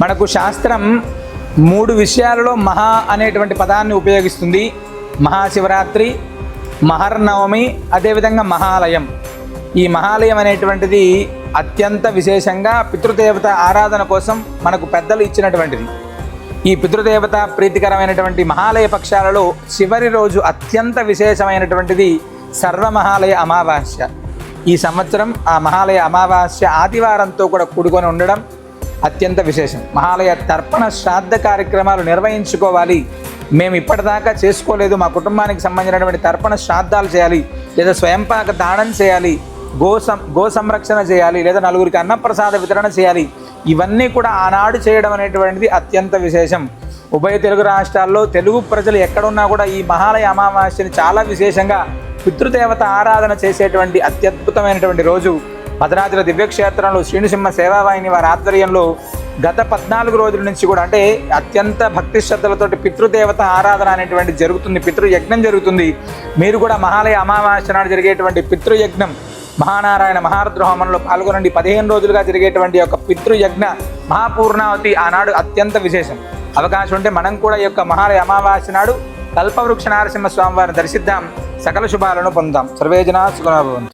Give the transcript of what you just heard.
మనకు శాస్త్రం మూడు విషయాలలో మహా అనేటువంటి పదాన్ని ఉపయోగిస్తుంది. మహాశివరాత్రి మహర్నవమి అదేవిధంగా మహాలయం. ఈ మహాలయం అనేటువంటిది అత్యంత విశేషంగా పితృదేవత ఆరాధన కోసం మనకు పెద్దలు ఇచ్చినటువంటిది. ఈ పితృదేవత ప్రీతికరమైనటువంటి మహాలయ పక్షాలలో చివరి రోజు అత్యంత విశేషమైనటువంటిది సర్వమహాలయ అమావాస్య. ఈ సంవత్సరం ఆ మహాలయ అమావాస్య ఆదివారంతో కూడా కూడుకొని ఉండడం అత్యంత విశేషం. మహాలయ తర్పణ శ్రాద్ధ కార్యక్రమాలు నిర్వహించుకోవాలి. మేము ఇప్పటిదాకా చేసుకోలేదు. మా కుటుంబానికి సంబంధించినటువంటి తర్పణ శ్రాద్ధాలు చేయాలి. లేదా స్వయంపాక దానం చేయాలి. గో సం గో సంరక్షణ చేయాలి. లేదా నలుగురికి అన్నప్రసాద వితరణ చేయాలి. ఇవన్నీ కూడా ఆనాడు చేయడం అనేటువంటిది అత్యంత విశేషం. ఉభయ తెలుగు రాష్ట్రాల్లో తెలుగు ప్రజలు ఎక్కడున్నా కూడా ఈ మహాలయ అమావాస్యని చాలా విశేషంగా పితృదేవత ఆరాధన చేసేటువంటి అత్యద్భుతమైనటువంటి రోజు. భద్రాద్రి దివ్యక్షేత్రంలో శ్రీనిసింహ సేవావాహిని వారి ఆధ్వర్యంలో గత పద్నాలుగు రోజుల నుంచి కూడా అంటే అత్యంత భక్తి శ్రద్ధలతోటి పితృదేవత ఆరాధన అనేటువంటి జరుగుతుంది పితృయజ్ఞం జరుగుతుంది. మీరు కూడా మహాలయ అమావాస్య నాడు జరిగేటువంటి పితృయజ్ఞం మహానారాయణ మహారుద్ర హోమంలో పాల్గొనండి. పదిహేను రోజులుగా జరిగేటువంటి యొక్క పితృయజ్ఞ మహాపూర్ణావతి ఆనాడు అత్యంత విశేషం. అవకాశం ఉంటే మనం కూడా ఈ యొక్క మహాలయ అమావాస్య నాడు కల్పవృక్ష నారసింహ స్వామివారిని దర్శిద్దాం. సకల శుభాలను పొందాం సర్వేజన సుఖనాభవంతు